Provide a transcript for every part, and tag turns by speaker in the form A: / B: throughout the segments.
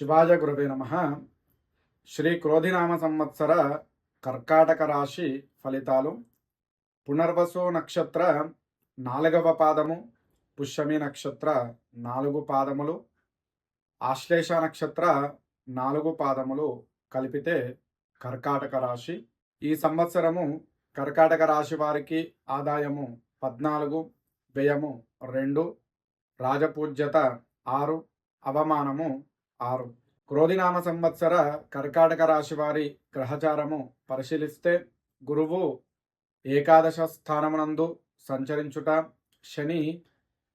A: శివాజ గురువే నమ. శ్రీ క్రోధినామ సంవత్సర కర్కాటక రాశి ఫలితాలు. పునర్వసు నక్షత్ర నాలుగవ పాదము పుష్యమి నక్షత్ర నాలుగు పాదములు ఆశ్లేష నక్షత్ర నాలుగు పాదములు కలిపితే కర్కాటక రాశి. ఈ సంవత్సరము కర్కాటక రాశి వారికి ఆదాయము పద్నాలుగు వ్యయము రెండు రాజపూజ్యత ఆరు అవమానము ఆరు. క్రోధినామ సంవత్సర కర్కాటక రాశి వారి గ్రహచారము పరిశీలిస్తే గురువు ఏకాదశ స్థానమునందు సంచరించుట శని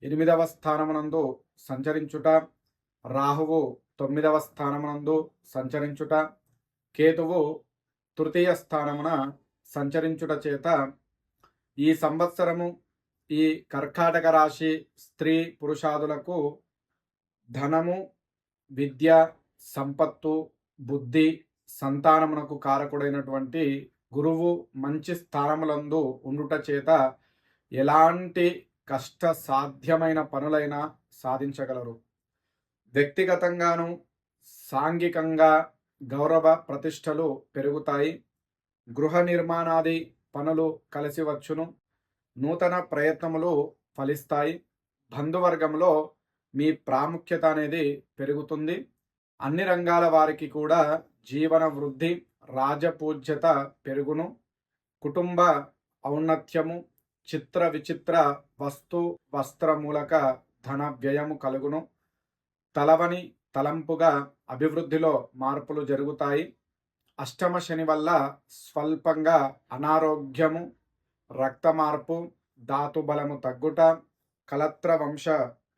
A: ఎనిమిదవ స్థానమునందు సంచరించుట రాహువు తొమ్మిదవ స్థానమునందు సంచరించుట కేతువు తృతీయ స్థానమున సంచరించుట చేత ఈ సంవత్సరము ఈ కర్కాటక రాశి స్త్రీ పురుషాదులకు ధనము విద్య సంపత్తు బుద్ధి సంతానమునకు కారకుడైనటువంటి గురువు మంచి స్థానములందు ఉండుట చేత ఎలాంటి కష్ట సాధ్యమైన పనులైనా సాధించగలరు. వ్యక్తిగతంగాను సాంఘికంగా గౌరవ ప్రతిష్టలు పెరుగుతాయి. గృహ నిర్మాణాది పనులు కలిసి వచ్చును. నూతన ప్రయత్నములు ఫలిస్తాయి. బంధువర్గంలో మీ ప్రాముఖ్యత అనేది పెరుగుతుంది. అన్ని రంగాల వారికి కూడా జీవన వృద్ధి రాజపూజ్యత పెరుగును. కుటుంబ ఔన్నత్యము చిత్ర విచిత్ర వస్తు వస్త్ర మూలక ధన వ్యయము కలుగును. తలవని తలంపుగా అభివృద్ధిలో మార్పులు జరుగుతాయి. అష్టమ శని వల్ల స్వల్పంగా అనారోగ్యము రక్త మార్పు ధాతుబలము తగ్గుట కలత్ర వంశ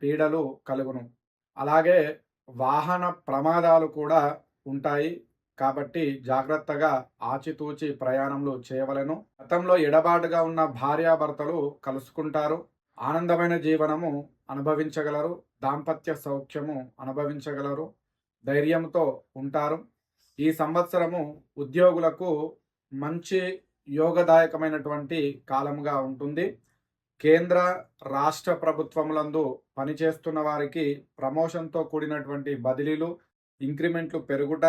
A: పీడలు కలుగును. అలాగే వాహన ప్రమాదాలు కూడా ఉంటాయి. కాబట్టి జాగ్రత్తగా ఆచితూచి ప్రయాణంలో చేయవలను. గతంలో ఎడబాటుగా ఉన్న భార్యాభర్తలు కలుసుకుంటారు. ఆనందమైన జీవనము అనుభవించగలరు. దాంపత్య సౌఖ్యము అనుభవించగలరు. ధైర్యంతో ఉంటారు. ఈ సంవత్సరము ఉద్యోగులకు మంచి యోగదాయకమైనటువంటి కాలంగా ఉంటుంది. కేంద్ర రాష్ట్ర ప్రభుత్వములందు పనిచేస్తున్న వారికి ప్రమోషన్తో కూడినటువంటి బదిలీలు ఇంక్రిమెంట్లు పెరుగుట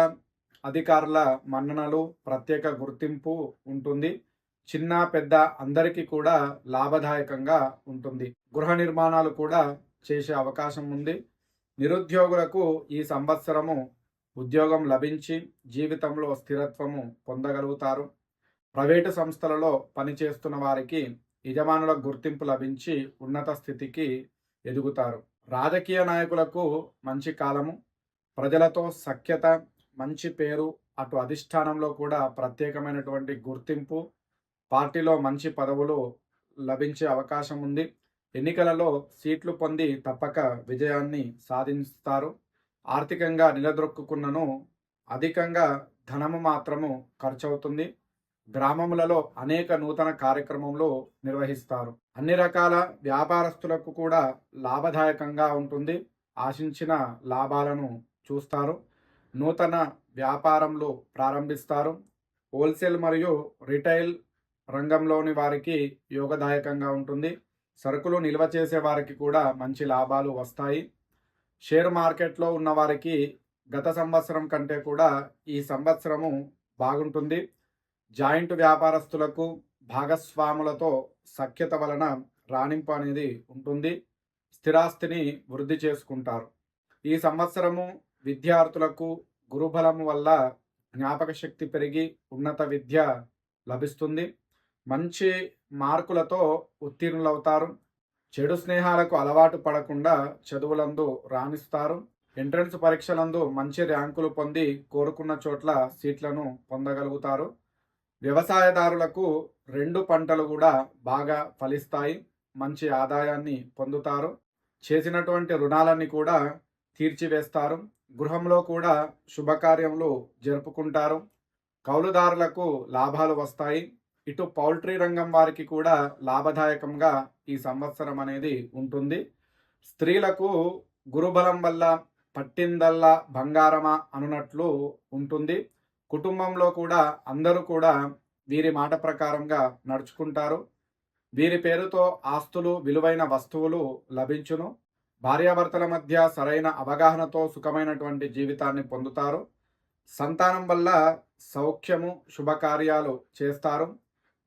A: అధికారుల మన్ననలు ప్రత్యేక గుర్తింపు ఉంటుంది. చిన్న పెద్ద అందరికీ కూడా లాభదాయకంగా ఉంటుంది. గృహ నిర్మాణాలు కూడా చేసే అవకాశం ఉంది. నిరుద్యోగులకు ఈ సంవత్సరము ఉద్యోగం లభించి జీవితంలో స్థిరత్వము పొందగలుగుతారు. ప్రైవేటు సంస్థలలో పనిచేస్తున్న వారికి యజమానుల గుర్తింపు లభించి ఉన్నత స్థితికి ఎదుగుతారు. రాజకీయ నాయకులకు మంచి కాలము ప్రజలతో సఖ్యత మంచి పేరు అటు అధిష్టానంలో కూడా ప్రత్యేకమైనటువంటి గుర్తింపు పార్టీలో మంచి పదవులు లభించే అవకాశం ఉంది. ఎన్నికలలో సీట్లు పొంది తప్పక విజయాన్ని సాధిస్తారు. ఆర్థికంగా నిలదొక్కుకున్నను అధికంగా ధనము మాత్రము ఖర్చవుతుంది. గ్రామములలో అనేక నూతన కార్యక్రమంలో నిర్వహిస్తారు. అన్ని రకాల వ్యాపారస్తులకు కూడా లాభదాయకంగా ఉంటుంది. ఆశించిన లాభాలను చూస్తారు. నూతన వ్యాపారంలో ప్రారంభిస్తారు. హోల్సేల్ మరియు రిటైల్ రంగంలోని వారికి యోగదాయకంగా ఉంటుంది. సరుకులు నిల్వ చేసే వారికి కూడా మంచి లాభాలు వస్తాయి. షేర్ మార్కెట్లో ఉన్న వారికి గత సంవత్సరం కంటే కూడా ఈ సంవత్సరము బాగుంటుంది. జాయింట్ వ్యాపారస్తులకు భాగస్వాములతో సఖ్యత వలన రాణింపు అనేది ఉంటుంది. స్థిరాస్తిని వృద్ధి చేసుకుంటారు. ఈ సంవత్సరము విద్యార్థులకు గురుబలము వల్ల జ్ఞాపక శక్తి పెరిగి ఉన్నత విద్య లభిస్తుంది. మంచి మార్కులతో ఉత్తీర్ణులవుతారు. చెడు స్నేహాలకు అలవాటు పడకుండా చదువులందు రాణిస్తారు. ఎంట్రన్స్ పరీక్షలందు మంచి ర్యాంకులు పొంది కోరుకున్న చోట్ల సీట్లను పొందగలుగుతారు. వ్యవసాయదారులకు రెండు పంటలు కూడా బాగా ఫలిస్తాయి మంచి ఆదాయాన్ని పొందుతారు. చేసినటువంటి రుణాలన్నీ కూడా తీర్చివేస్తారు. గృహంలో కూడా శుభకార్యములు జరుపుకుంటారు. కౌలుదారులకు లాభాలు వస్తాయి. ఇటు పౌల్ట్రీ రంగం వారికి కూడా లాభదాయకంగా ఈ సంవత్సరం అనేది ఉంటుంది. స్త్రీలకు గురుబలం వల్ల పట్టిందల్లా బంగారమా అనున్నట్లు ఉంటుంది. కుటుంబంలో కూడా అందరూ కూడా వీరి మాట ప్రకారంగా నడుచుకుంటారు. వీరి పేరుతో ఆస్తులు విలువైన వస్తువులు లభించును. భార్యాభర్తల మధ్య సరైన అవగాహనతో సుఖమైనటువంటి జీవితాన్ని పొందుతారు. సంతానం వల్ల సౌఖ్యము శుభకార్యాలు చేస్తారు.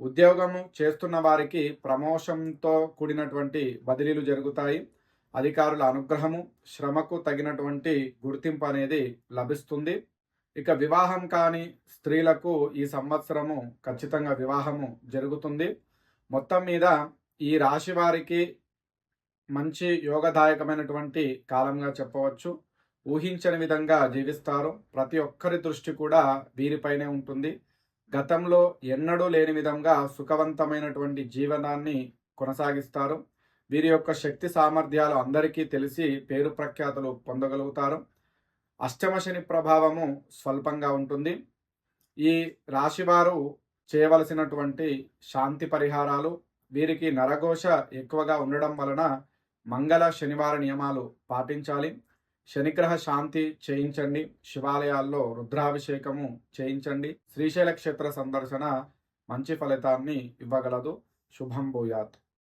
A: ఉద్యోగము చేస్తున్న వారికి ప్రమోషన్తో కూడినటువంటి బదిలీలు జరుగుతాయి. అధికారుల అనుగ్రహము శ్రమకు తగినటువంటి గుర్తింపు అనేది లభిస్తుంది. ఇక వివాహం కాని స్త్రీలకు ఈ సంవత్సరము ఖచ్చితంగా వివాహము జరుగుతుంది. మొత్తం మీద ఈ రాశి వారికి మంచి యోగదాయకమైనటువంటి కాలంగా చెప్పవచ్చు. ఊహించని విధంగా జీవిస్తారు. ప్రతి ఒక్కరి దృష్టి కూడా వీరిపైనే ఉంటుంది. గతంలో ఎన్నడూ లేని విధంగా సుఖవంతమైనటువంటి జీవనాన్ని కొనసాగిస్తారు. వీరి యొక్క శక్తి సామర్థ్యాలు అందరికీ తెలిసి పేరు ప్రఖ్యాతలు పొందగలుగుతారు. అష్టమ శని ప్రభావము స్వల్పంగా ఉంటుంది. ఈ రాశివారు చేయవలసినటువంటి శాంతి పరిహారాలు వీరికి నరఘోష ఎక్కువగా ఉండడం వలన మంగళ శనివార నియమాలు పాటించాలి. శనిగ్రహ శాంతి చేయించండి. శివాలయాల్లో రుద్రాభిషేకము చేయించండి. శ్రీశైల క్షేత్ర సందర్శన మంచి ఫలితాన్ని ఇవ్వగలదు. శుభం భూయాత్.